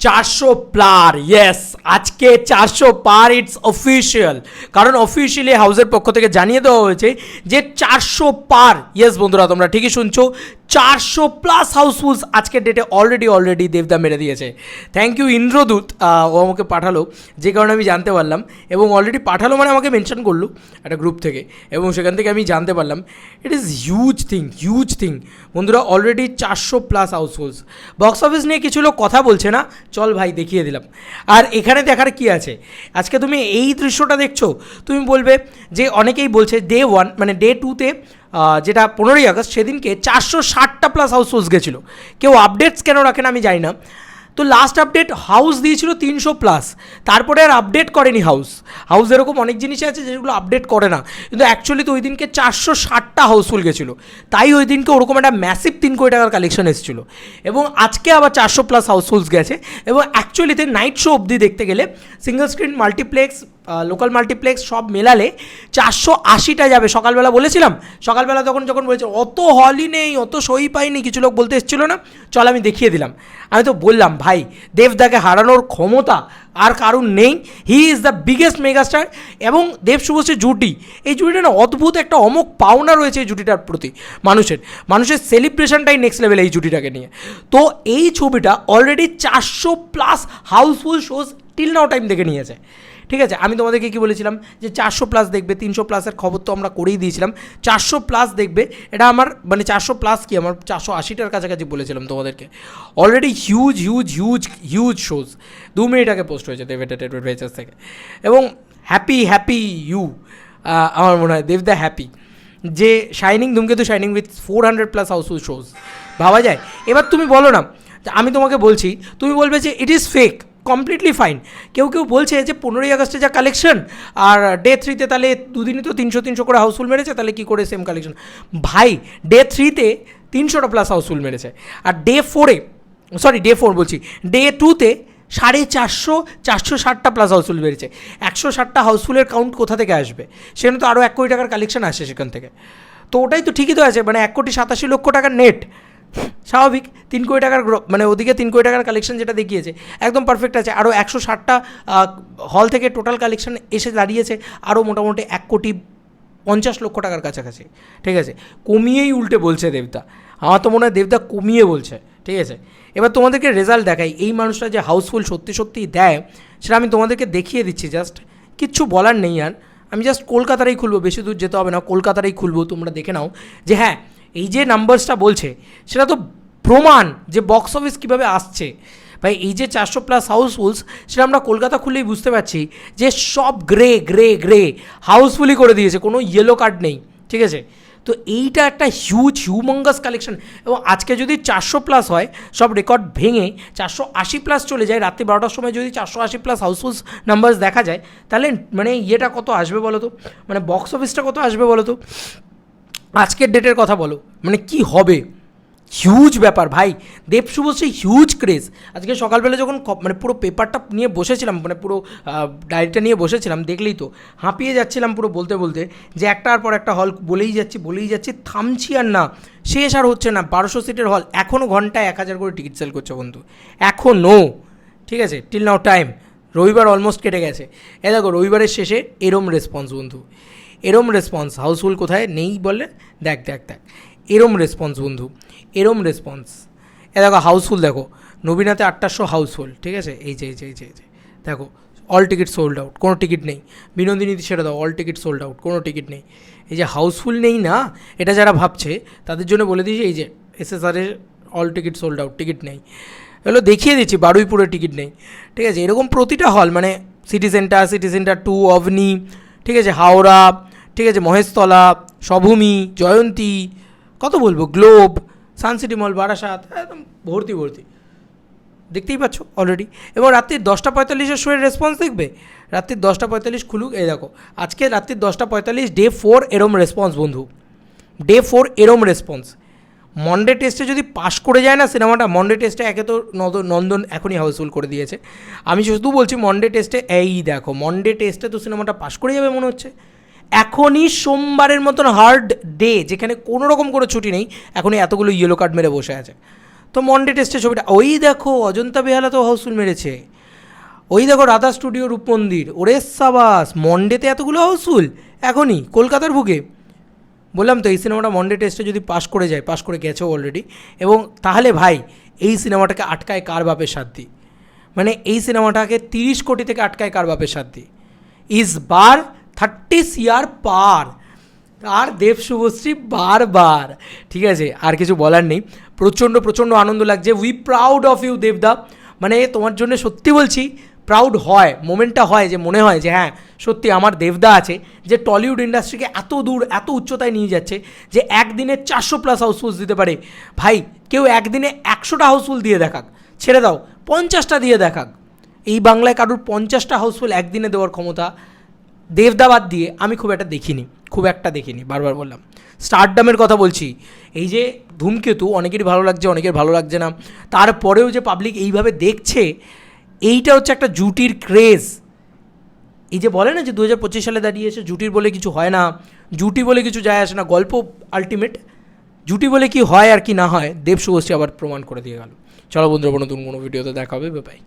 চারশো pillar yes আজকে চারশো পার ইটস অফিসিয়াল কারণ অফিসিয়ালি হাউসের পক্ষ থেকে জানিয়ে দেওয়া হয়েছে যে চারশো পার ইয়েস বন্ধুরা, তোমরা ঠিকই শুনছো চারশো প্লাস হাউসফুলস আজকের ডেটে অলরেডি অলরেডি দেবদা মেরে দিয়েছে। থ্যাংক ইউ ইন্দ্রদূত ও আমাকে পাঠালো, যে কারণে আমি জানতে পারলাম, এবং অলরেডি পাঠালো মানে আমাকে মেনশন করল একটা গ্রুপ থেকে, এবং সেখান থেকে আমি জানতে পারলাম it is huge thing huge thing বন্ধুরা অলরেডি চারশো প্লাস হাউসফুলস বক্স অফিস নিয়ে কিছু লোক কথা বলছে না, চল ভাই, দেখিয়ে দিলাম। আর এখানে দেখার কি আছে? আজকে তুমি এই দৃশ্যটা দেখছ, তুমি বলবে যে অনেকেই বলছে ডে ওয়ান মানে ডে টুতে যেটা পনেরোই আগস্ট, সেদিনকে চারশো ষাটটা প্লাস হাউস হাউসফুলস গেছিল। কেউ আপডেটস কেন রাখেন আমি জানি না। তো লাস্ট আপডেট হাউস দিয়েছিল তিনশো প্লাস তারপরে আর আপডেট করেনি হাউস হাউস এরকম অনেক জিনিসই আছে যেগুলো আপডেট করে না। কিন্তু অ্যাকচুয়ালি তো ওই দিনকে চারশো ষাটটা হাউসফুল গেছিল। তাই ওই দিনকে ওরকম একটা ম্যাসিভ তিন কোটি টাকার কালেকশন এসেছিল। এবং আজকে আবার চারশো প্লাস হাউসফুলস গেছে। এবং অ্যাকচুয়ালিতে নাইট শো অবধি দেখতে গেলে single screen multiplex local multiplex সব মেলালে চারশো আশিটা যাবে। সকালবেলা বলেছিলাম, সকালবেলা তখন যখন বলেছে, অত হলই নেই, অত সই পাইনি কিছু লোক বলতে এসেছিল না। চল, আমি দেখিয়ে দিলাম। আমি তো বললাম, ভাই, দেবদাকে হারানোর ক্ষমতা আর কারণ নেই। He is the biggest megastar এবং দেব শুভশ্রী জুটি। এই জুটিটা না অদ্ভুত একটা অমুক পাওনা রয়েছে এই জুটিটার প্রতি মানুষের। মানুষের সেলিব্রেশনটাই নেক্সট লেভেল এই জুটিটাকে নিয়ে। তো এই ছবিটা অলরেডি চারশো plus houseful shows till now time দেখে নিয়েছে। ঠিক আছে? আমি তোমাদেরকে কি বলেছিলাম? যে চারশো প্লাস দেখবে, তিনশো প্লাসের খবর তো আমরা করেই দিয়েছিলাম। চারশো প্লাস দেখবে, এটা আমার মানে চারশো প্লাস কি? আমার চারশো আশিটার কাছাকাছি বলেছিলাম তোমাদেরকে। Already huge huge huge huge shows দু মিনিট আগে পোস্ট হয়েছে দেবেটা থেকে এবং হ্যাপি হ্যাপি ইউ আমার মনে হয় দেব দ্য হ্যাপি যে shining Dhumketu shining with four hundred plus houseful shows ভাবা যায়? এবার তুমি বলো না, আমি তোমাকে বলছি, তুমি বলবে যে it is fake completely fine কেউ কেউ বলছে যে পনেরোই আগস্টে যা কালেকশন আর ডে থ্রিতে তাহলে দুদিনই তো তিনশো তিনশো করে হাউসফুল মেরেছে, তাহলে কী করে সেম কালেকশন ভাই ডে থ্রিতে তিনশোটা প্লাস হাউসফুল মেরেছে, আর ডে ফোরে সরি ডে ফোর বলছি ডে টুতে সাড়ে চারশো চারশো ষাটটা প্লাস হাউসফুল বেড়েছে একশো ষাটটা হাউসফুলের কাউন্ট কোথা থেকে আসবে? সেখানে তো আরও এক কোটি টাকার কালেকশন আসে সেখান থেকে। তো ওটাই তো ঠিকই তো আছে মানে এক কোটি সাতাশি লক্ষ টাকার নেট স্বাভাবিক, তিন কোটি টাকার মানে ওদিকে তিন কোটি টাকার কালেকশন যেটা দেখিয়েছে, একদম পারফেক্ট আছে। আরও একশো ষাটটা হল থেকে টোটাল কালেকশন এসে দাঁড়িয়েছে আরও মোটামুটি এক কোটি পঞ্চাশ লক্ষ টাকার কাছাকাছি। ঠিক আছে? কমিয়েই উল্টে বলছে দেবদা। আমার তো মনে হয় দেবদা কমিয়ে বলছে। ঠিক আছে? এবার তোমাদেরকে রেজাল্ট দেখাই। এই মানুষটা যে হাউসফুল সত্যি সত্যিই দেয়, সেটা আমি তোমাদেরকে দেখিয়ে দিচ্ছি জাস্ট কিচ্ছু বলার নেই আর। আমি জাস্ট কলকাতারই খুলবো, বেশি দূর যেতে হবে না, কলকাতারই খুলবো, তোমরা দেখে নাও যে হ্যাঁ এই যে নাম্বারসটা বলছে, সেটা তো প্রমাণ যে বক্স অফিস কীভাবে আসছে। ভাই, এই যে চারশো প্লাস হাউসফুলস সেটা আমরা কলকাতা খুললেই বুঝতে পারছি যে সব গ্রে গ্রে গ্রে হাউসফুলই করে দিয়েছে, কোনো ইয়েলো কার্ড নেই, ঠিক আছে? তো এইটা একটা হিউজ হিউমঙ্গাস কালেকশন এবং আজকে যদি চারশো প্লাস হয়, সব রেকর্ড ভেঙে চারশো আশি প্লাস চলে যায়, রাত্রি বারোটার সময় যদি চারশো আশি প্লাস হাউসফুলস নাম্বারস দেখা যায়, তাহলে মানে ইয়েটা কত আসবে বলো তো? মানে বক্স অফিসটা কত আসবে বলো তো? আজকের ডেটের কথা বলো। মানে কি হবে? হিউজ ব্যাপার ভাই। দেব শুভশ্রী হিউজ ক্রেজ আজকে সকালবেলা যখন মানে পুরো পেপারটা নিয়ে বসেছিলাম মানে পুরো ডায়েরিটা নিয়ে বসেছিলাম, দেখলেই তো, হাঁপিয়ে যাচ্ছিলাম পুরো বলতে বলতে যে একটার পর একটা হল বলেই যাচ্ছি বলেই যাচ্ছি, থামছি আর না। শেষ আর হচ্ছে না। বারোশো সিটের হল এখনও ঘন্টায় এক হাজার করে টিকিট সেল করছে বন্ধু। এখনও ঠিক আছে? টিল নাও টাইম রবিবার অলমোস্ট কেটে গেছে। এ দেখো, রবিবারের শেষে এরম রেসপন্স বন্ধু। এরম রেসপন্স হাউসফুল কোথায়? নেই বলে? দেখ দেখ দেখ। এরম রেসপন্স বন্ধু, এরম রেসপন্স এ দেখো হাউসফুল দেখো নবীনাতে আটটাশো হাউসফুল ঠিক আছে? এই যে এই যে এই যে এই যে, দেখো অল টিকিট সোল্ড আউট কোনো টিকিট নেই। বিনোদিনীতে ছেড়ে দাও অল টিকিট সোল্ড আউট কোনো টিকিট নেই। এই যে হাউসফুল নেই না, এটা যারা ভাবছে, তাদের জন্য বলে দিয়েছি এই যে এসএসআরের all ticket sold out ticket নেই। এগুলো দেখিয়ে দিচ্ছি, বারুইপুরে টিকিট নেই। ঠিক আছে? এরকম প্রতিটা হল মানে city centre city centre to Avani ঠিক আছে? হাওড়া ঠিক আছে, মহেশতলা, সভূমি, জয়ন্তী, কত বলব, গ্লোব সানসিটি মল, বারাসাত, একদম ভর্তি ভর্তি। দেখতেই পাচ্ছ অলরেডি এবং রাত্রির দশটা পঁয়তাল্লিশের শোয়ের রেসপন্স দেখবে? রাত্রির দশটা পঁয়তাল্লিশ খুলুক, এই দেখো, আজকে রাত্রির দশটা পঁয়তাল্লিশ ডে ফোর এরম রেসপন্স বন্ধু। ডে ফোর এরম রেসপন্স মন্ডে টেস্টে যদি পাশ করে যায় না সিনেমাটা মন্ডে টেস্টে একে তো নদ- নন্দন এখনই হাউসফুল করে দিয়েছে। আমি শুধু বলছি মন্ডে টেস্টে এই দেখো মন্ডে টেস্টে তো সিনেমাটা পাশ করে যাবে মনে হচ্ছে। এখনই সোমবারের মতন হার্ড ডে যেখানে কোনো রকম কোনো ছুটি নেই, এখনই এতগুলো ইয়েলো কার্ড মেরে বসে আছে। তো মন্ডে টেস্টে ছবিটা, ওই দেখো, অজন্তা বেহালা তো হাউসফুল মেরেছে। ওই দেখো রাধা স্টুডিও রূপ মন্দির, ওরে সাবাস মন্ডেতে এতগুলো হাউসফুল এখনই, কলকাতার বুকে। বললাম তো, এই সিনেমাটা মন্ডে টেস্টে যদি পাস করে যায় পাস করে গেছেও অলরেডি এবং তাহলে ভাই, এই সিনেমাটাকে আটকায় কার বাপের সাধ্যি? মানে এই সিনেমাটাকে তিরিশ কোটি থেকে আটকায় কার বাপের সাধ্যি? ইস বার থার্টি সিয়ার পার আর দেব শুভশ্রী বারবার ঠিক আছে, আর কিছু বলার নেই। প্রচণ্ড প্রচণ্ড আনন্দ লাগছে। উই প্রাউড অফ ইউ দেবদা মানে তোমার জন্য সত্যি বলছি প্রাউড হয়, মোমেন্টটা হয়, যে মনে হয় যে হ্যাঁ সত্যি আমার দেবদা আছে, যে টলিউড ইন্ডাস্ট্রিকে এত দূর, এত উচ্চতায় নিয়ে যাচ্ছে, যে একদিনে চারশো প্লাস হাউসফুল দিতে পারে। ভাই, কেউ একদিনে একশোটা হাউসফুল দিয়ে দেখাক। ছেড়ে দাও, পঞ্চাশটা দিয়ে দেখাক। এই বাংলায় কারুর পঞ্চাশটা হাউসফুল একদিনে দেওয়ার ক্ষমতা দেবদাবাদ দিয়ে আমি খুব একটা দেখিনি, খুব একটা দেখিনি, বারবার বললাম। স্টারডামের কথা বলছি। এই যে ধূমকেতু, অনেকেরই ভালো লাগছে, অনেকের ভালো লাগছে না। তারপরেও যে পাবলিক এইভাবে দেখছে, এইটা হচ্ছে একটা জুটির ক্রেজ এই যে বলে না যে দু হাজার পঁচিশ সালে দাঁড়িয়ে এসে জুটির বলে কিছু হয় না, জুটি বলে কিছু যায় আসে না, গল্প আলটিমেট জুটি বলে কি হয় আর কি না হয়, দেব শুভশ্রী আবার প্রমাণ করে দিয়ে গেল। চলো বন্ধুরা নতুন কোনো ভিডিওতে দেখা হবে বাই